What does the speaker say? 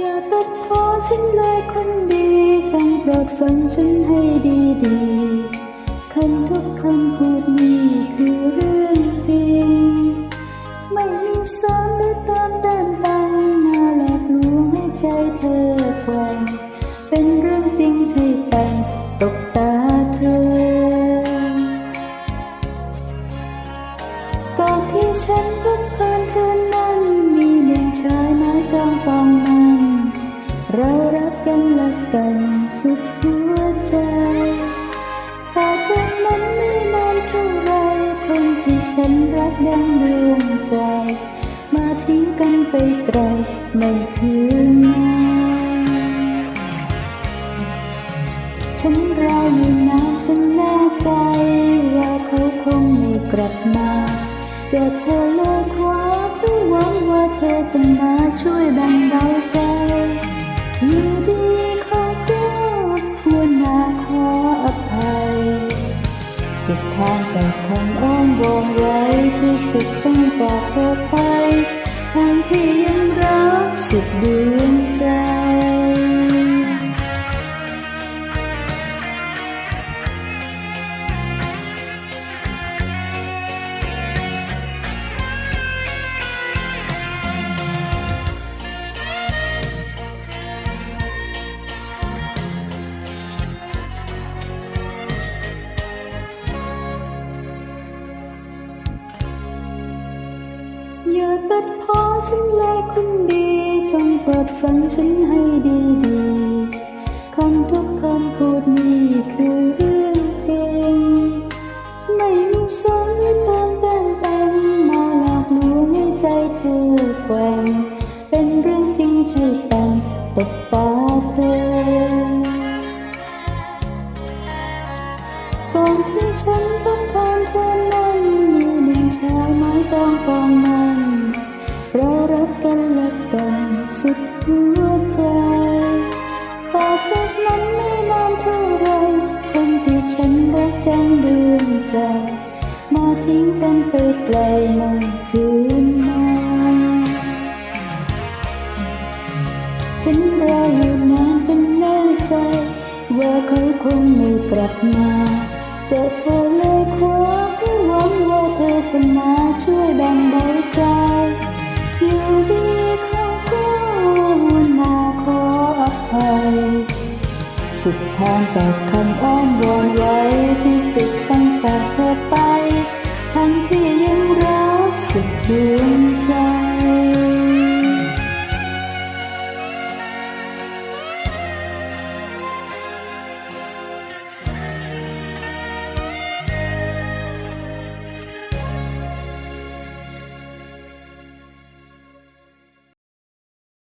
อย่าตัดพ้อฉันเลยคนดี จงโปรดฟังฉันให้ดีดีๆคำทุกคำพูดนี้คือเรื่องจริง ไม่มีสอนหรือตามเติมตันมาหลอกลวงให้ใจเธอแกว่งเป็นเรื่องจริงใช่แต่งตกตา กันสุดหัวใจแต่จากนั้นไม่นานเท่าไรคนที่ฉันรักดังดวงใจ มาทิ้งกันไปไกลไม่คืนมาฉันรออยู่นานจนแน่ใจว่าเขาคงไม่กลับมาจ็บเธอเลยคว้าเพื่อหวังว่าเธอจะมาช่วยแบ่งเบาใจอยู่ดี คำอ้อมวอนไว้ที่สุดต้องจากเธอไปทั้งที่ยังรักสุดด อย่าตัดพ้อฉันเลยคนดี จงโปรดฟังฉันให้ดีดีคำทุกคำพูดนี้คือเรื่องจริง ไม่มีสอนหรือเติมเต็มเต็มมาหลอกลวงให้ใจเธอแกว่งเป็นเรื่องจริงใช่แต่งตบตาเธอก่อนที่ฉันต้องผ่านเธอ จองปองมันเรารักกันและกันสุดหัวใจต่อจากนั้นไม่นานเท่าไรคนที่ฉันรักดังดวงใจ มาทิ้งกันไปไกลม่คืนมาฉันรออยู่นานจนแน่ใจ ว่าเขาคงไม่กลับมา จะเธอเลยคว้า จะมาช่วยแบ่งเบาใจอยู่ดีเขาก็วนมาขออภัย สุดทางแต่คำอ้อนวอนไว้ที่สุดต้องจากเธอไป ทั้งที่ยังรักสุดดวง